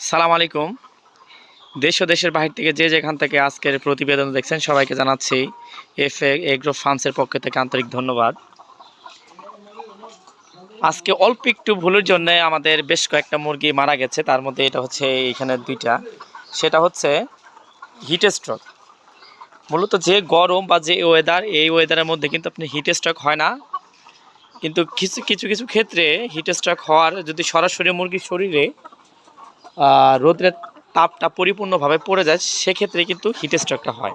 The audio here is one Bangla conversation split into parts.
সালাম আলাইকুম। দেশ ও দেশের বাহির থেকে যে যেখান থেকে আজকের প্রতিবেদন দেখছেন, সবাইকে জানাচ্ছি এফ এগ্রো ফার্মসের পক্ষ থেকে আন্তরিক ধন্যবাদ। আজকে অল্প একটু ভুলের জন্য আমাদের বেশ কয়েকটা মুরগি মারা গেছে, তার মধ্যে এটা হচ্ছে এখানে দুইটা। সেটা হচ্ছে হিট স্ট্রোক। মূলত যে গরম বা যে ওয়েদার এই ওয়েদারের মধ্যে কিন্তু আপনি হিট স্ট্রোক হয় না। কিন্তু কিছু কিছু কিছু ক্ষেত্রে হিট স্ট্রোক হওয়ার যদি সরাসরি মুরগির শরীরে রোদ্রের তাপটা পরিপূর্ণভাবে পড়ে যায়, সেক্ষেত্রে কিন্তু হিট স্ট্রোকটা হয়।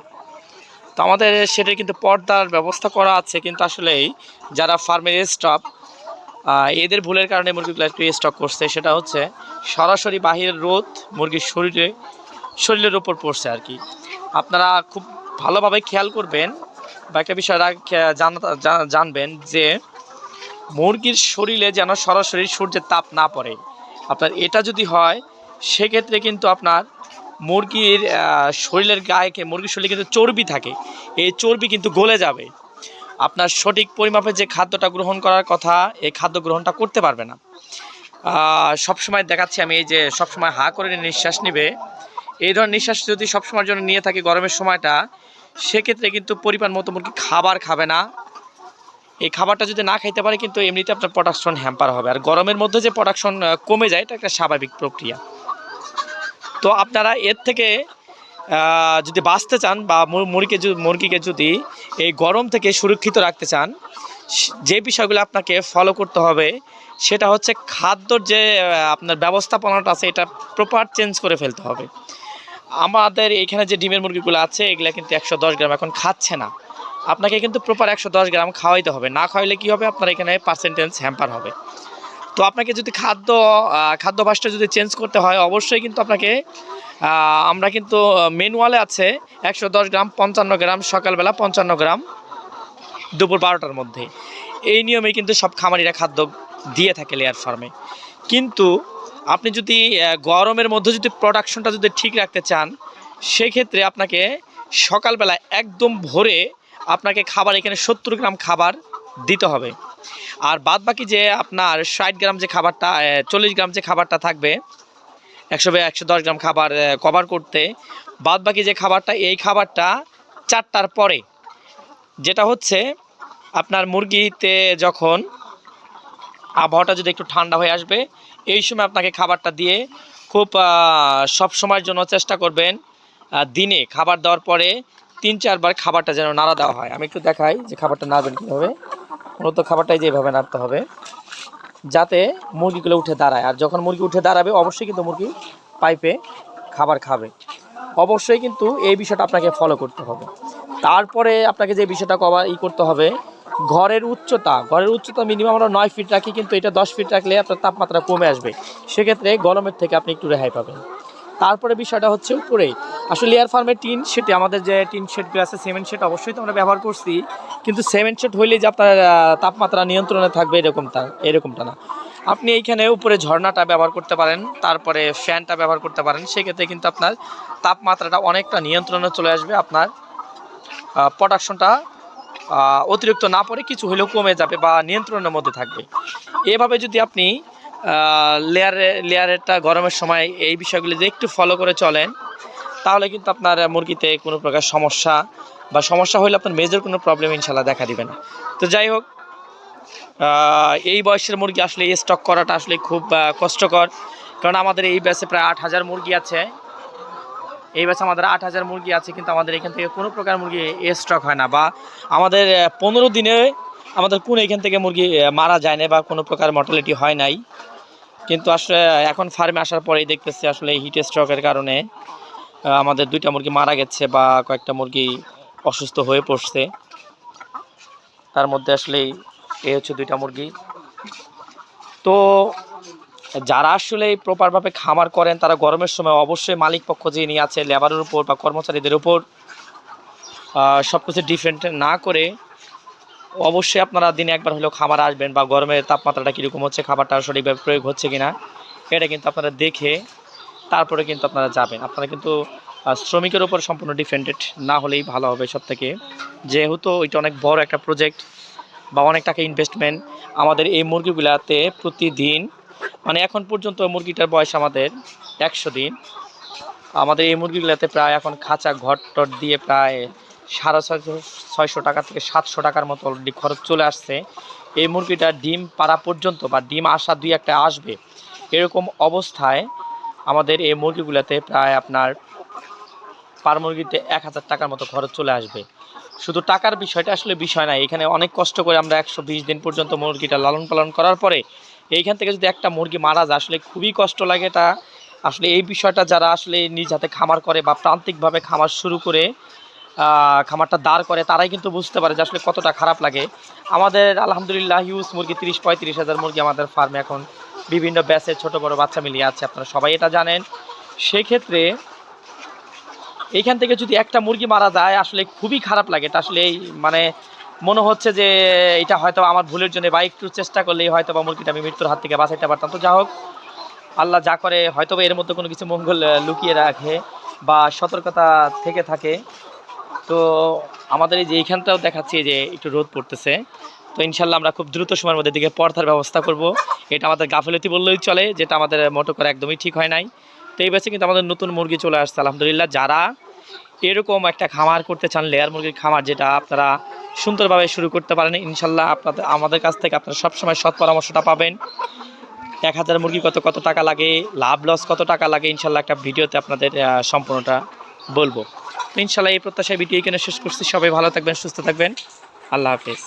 তো আমাদের সেটা কিন্তু পর্দার ব্যবস্থা করা আছে, কিন্তু আসলেই যারা ফার্মের স্টাফ এদের ভুলের কারণে মুরগিগুলো একটু স্টক করছে, সেটা হচ্ছে সরাসরি বাহিরের রোদ মুরগির শরীরে, শরীরের ওপর পড়ছে আর কি। আপনারা খুব ভালোভাবে খেয়াল করবেন বা একটা বিষয় জানা- জানবেন যে মুরগির শরীরে যেন সরাসরি সূর্যের তাপ না পড়ে। আপনার এটা যদি হয় সেক্ষেত্রে কিন্তু আপনার মুরগির শরীরের গায়ে মুরগির শরীরে কিন্তু চর্বি থাকে। এই চর্বি কিন্তু গলে যাবে। আপনার সঠিক পরিমাপে যে খাদ্যটা গ্রহণ করার কথা, এই খাদ্য গ্রহণটা করতে পারবে না। সবসময় দেখাচ্ছি আমি এই যে সবসময় হা করে নিঃশ্বাস নেবে। এই ধরনের নিঃশ্বাস যদি সবসময়ের জন্য নিয়ে থাকে গরমের সময়টা, সেক্ষেত্রে কিন্তু পরিমাণ মতো মুরগি খাবার খাবে না। এই খাবারটা যদি না খাইতে পারে, কিন্তু এমনিতে আপনার প্রোডাকশন হ্যাম্পার হবে। আর গরমের মধ্যে যে প্রোডাকশন কমে যায়, এটা একটা স্বাভাবিক প্রক্রিয়া। তো আপনারা এর থেকে যদি বাঁচতে চান বা মুর- মুরগিকে মুরগিকে যদি এই গরম থেকে সুরক্ষিত রাখতে চান যে বিষয়গুলো আপনাকে ফলো করতে হবে, সেটা হচ্ছে খাদ্যর যে আপনার ব্যবস্থাপনাটা আছে, এটা প্রপার চেঞ্জ করে ফেলতে হবে। আমাদের এখানে যে ডিমের মুরগিগুলো আছে, এগুলো কিন্তু একশো দশ গ্রাম এখন খাচ্ছে না। আপনাকে কিন্তু প্রপার একশো দশ গ্রাম খাওয়াইতে হবে। না খাওয়াইলে কি হবে? আপনার এখানে পার্সেন্টেজ হ্যাম্পার হবে। তো আপনাকে যদি খাদ্য খাদ্যাভ্যাসটা যদি চেঞ্জ করতে হয়, অবশ্যই কিন্তু আপনাকে আমরা কিন্তু ম্যানুয়ালে আছে একশো দশ গ্রাম, পঞ্চান্ন গ্রাম, সকালবেলা পঞ্চান্ন গ্রাম, দুপুর বারোটার মধ্যে। এই নিয়মে কিন্তু সব খামারিরা খাদ্য দিয়ে থাকে লেয়ার ফার্মে কিন্তু আপনি যদি গরমের মধ্যে যদি প্রোডাকশনটা যদি ঠিক রাখতে চান, সেক্ষেত্রে আপনাকে সকালবেলা একদম ভোরে আপনাকে খাবার এখানে সত্তর গ্রাম খাবার দিতে হবে। আর বাদ বাকি যে আপনার ষাট গ্রাম যে খাবারটা চল্লিশ গ্রাম যে খাবারটা থাকবে, একশো একশো দশ গ্রাম খাবার কভার করতে বাদ বাকি যে খাবারটা, এই খাবারটা চারটার পরে, যেটা হচ্ছে আপনার মুরগিতে যখন আবহাওয়াটা যদি একটু ঠান্ডা হয়ে আসবে, এই সময় আপনাকে খাবারটা দিয়ে খুব সব সময়ের জন্য চেষ্টা করবেন দিনে খাবার দেওয়ার পরে তিন চারবার খাবারটা যেন নাড়া দেওয়া হয়। আমি একটু দেখাই যে খাবারটা নাড়বেন কীভাবে। মূলত খাবারটাই যেভাবে নাড়তে হবে, যাতে মুরগিগুলো উঠে দাঁড়ায়। আর যখন মুরগি উঠে দাঁড়াবে, অবশ্যই কিন্তু মুরগি পাইপে খাবার খাবে। অবশ্যই কিন্তু এই বিষয়টা আপনাকে ফলো করতে হবে। তারপরে আপনাকে যে বিষয়টা কভার ই করতে হবে, ঘরের উচ্চতা। ঘরের উচ্চতা মিনিমাম আমরা নয় ফিট রাখি, কিন্তু এটা দশ ফিট রাখলে আপনার তাপমাত্রা কমে আসবে। সেক্ষেত্রে গরমের থেকে আপনি একটু রেহাই পাবেন। তারপরে বিষয়টা হচ্ছে উপরে। আসলে এয়ার ফার্মের টিন সেটি আমাদের যে টিন শেডগুলো আছে সিমেন্ট শেড অবশ্যই তো আমরা ব্যবহার করছি। কিন্তু সিমেন্ট শেড হইলে যে আপনার তাপমাত্রা নিয়ন্ত্রণে থাকবে এরকমটা এরকমটা না। আপনি এইখানে উপরে ঝর্ণাটা ব্যবহার করতে পারেন, তারপরে ফ্যানটা ব্যবহার করতে পারেন। সেক্ষেত্রে কিন্তু আপনার তাপমাত্রাটা অনেকটা নিয়ন্ত্রণে চলে আসবে আপনার প্রোডাকশনটা অতিরিক্ত না পড়ে কিছু হলেও কমে যাবে বা নিয়ন্ত্রণের মধ্যে থাকবে। এভাবে যদি আপনি লেয়ারে লেয়ারেরটা গরমের সময় এই বিষয়গুলি যদি একটু ফলো করে চলেন, তাহলে কিন্তু আপনার মুরগিতে কোনো প্রকার সমস্যা বা সমস্যা হলে আপনার মেজর কোনো প্রবলেম ইনশাল্লাহ দেখা দিবে না। তো যাই হোক এই বয়সের মুরগি আসলে স্টক করাটা আসলে খুব কষ্টকর। কারণ আমাদের এই ব্যাচে প্রায় আট হাজার মুরগি আছে। এই ব্যাচে আমাদের আট হাজার মুরগি আছে, কিন্তু আমাদের এখান থেকে কোনো প্রকার মুরগি স্টক হয় না বা আমাদের পনেরো দিনে আমাদের কোন এখান থেকে মুরগি মারা যায় না বা কোনো প্রকার মর্টালিটি হয় নাই। কিন্তু আসলে এখন ফার্মে আসার পরেই দেখতেছি আসলে হিট স্ট্রোকের কারণে আমাদের দুইটা মুরগি মারা গেছে বা কয়েকটা মুরগি অসুস্থ হয়ে পড়ছে। তার মধ্যে আসলে এই হচ্ছে দুইটা মুরগি। তো যারা আসলে প্রপারভাবে খামার করেন, তারা গরমের সময় অবশ্যই মালিক পক্ষ যিনি আছে লেবারের উপর বা কর্মচারীদের উপর সব কিছু ডিফারেন্ট না করে অবশ্যই আপনারা দিনে একবার হলেও খাবার আসবেন বা গরমের তাপমাত্রাটা কীরকম হচ্ছে, খাবারটা সঠিকভাবে প্রয়োগ হচ্ছে কিনা, এটা কিন্তু আপনারা দেখে তারপরে কিন্তু আপনারা যাবেন। আপনারা কিন্তু শ্রমিকের উপর সম্পূর্ণ ডিপেন্ডেড, না হলেই ভালো হবে সব থেকে যেহেতু এটা অনেক বড় একটা প্রজেক্ট বা অনেক টাকা ইনভেস্টমেন্ট আমাদের এই মুরগিগুলাতে প্রতিদিন মানে এখন পর্যন্ত মুরগিটার বয়স আমাদের একশো দিন। আমাদের এই মুরগিগুলোতে প্রায় এখন খাঁচা ঘর টর দিয়ে প্রায় সাড়ে ছয়শো ছয়শো টাকা থেকে সাতশো টাকার মতো অলরেডি খরচ চলে আসছে। এই মুরগিটা ডিম পাড়া পর্যন্ত বা ডিম আসা দুই একটা আসবে। এরকম অবস্থায় আমাদের এই মুরগিগুলোতে প্রায় আপনার পার মুরগিতে এক হাজার টাকার মতো খরচ চলে আসবে। শুধু টাকার বিষয়টা আসলে বিষয় না, এখানে অনেক কষ্ট করে আমরা একশো বিশ দিন পর্যন্ত মুরগিটা লালন পালন করার পরে এইখান থেকে যদি একটা মুরগি মারা যায়, আসলে খুবই কষ্ট লাগে এটা। আসলে এই বিষয়টা যারা আসলে নিজ হাতে খামার করে বা প্রান্তিকভাবে খামার শুরু করে খামারটা দাঁড় করে, তারাই কিন্তু বুঝতে পারে যে আসলে কতটা খারাপ লাগে। আমাদের আলহামদুলিল্লাহ হিউজ মুরগি, তিরিশ পঁয়ত্রিশ হাজার মুরগি আমাদের ফার্মে এখন বিভিন্ন ব্যাচের ছোট, বড় বাচ্চা মিলিয়ে আছে, আপনারা সবাই এটা জানেন। সেক্ষেত্রে এইখান থেকে যদি একটা মুরগি মারা যায়, আসলে খুবই খারাপ লাগে। এটা আসলে মানে মনে হচ্ছে যে এটা হয়তো আমার ভুলের জন্য বা একটু চেষ্টা করলেই হয়তো বা মুরগিটা আমি মৃত্যুর হাত থেকে বাঁচাইতে পারতাম। তো যা হোক, আল্লাহ যা করে হয়তো এর মধ্যে কোনো কিছু মঙ্গল লুকিয়ে রাখে বা সতর্কতা থেকে থাকে। তো আমাদের এই যে এইখানটাও দেখাচ্ছি যে একটু রোদ পড়তেছে। তো ইনশাল্লাহ আমরা খুব দ্রুত সময়ের মধ্যে দিকে পর্দার ব্যবস্থা করব। এটা আমাদের গাফিলতি বললেই চলে, যেটা আমাদের মোটো করে একদমই ঠিক হয় নাই। তো এই বছর কিন্তু আমাদের নতুন মুরগি চলে আসছে, আলহামদুলিল্লাহ। যারা এরকম একটা খামার করতে চান, লেয়ার মুরগির খামার, যেটা আপনারা সুন্দরভাবে শুরু করতে পারেন, ইনশাল্লাহ আপনাদের, আমাদের কাছ থেকে আপনারা সবসময় সৎ পরামর্শটা পাবেন। এক হাজার মুরগি কত কত টাকা লাগে, লাভ, লস কত টাকা লাগে, ইনশাল্লাহ একটা ভিডিওতে আপনাদের সম্পূর্ণটা বলব। তো ইনশাল্লাহ এই প্রত্যাশায় ভিডিও এখানে শেষ করছি। সবাই ভালো থাকবেন, সুস্থ থাকবেন। আল্লাহ হাফিজ।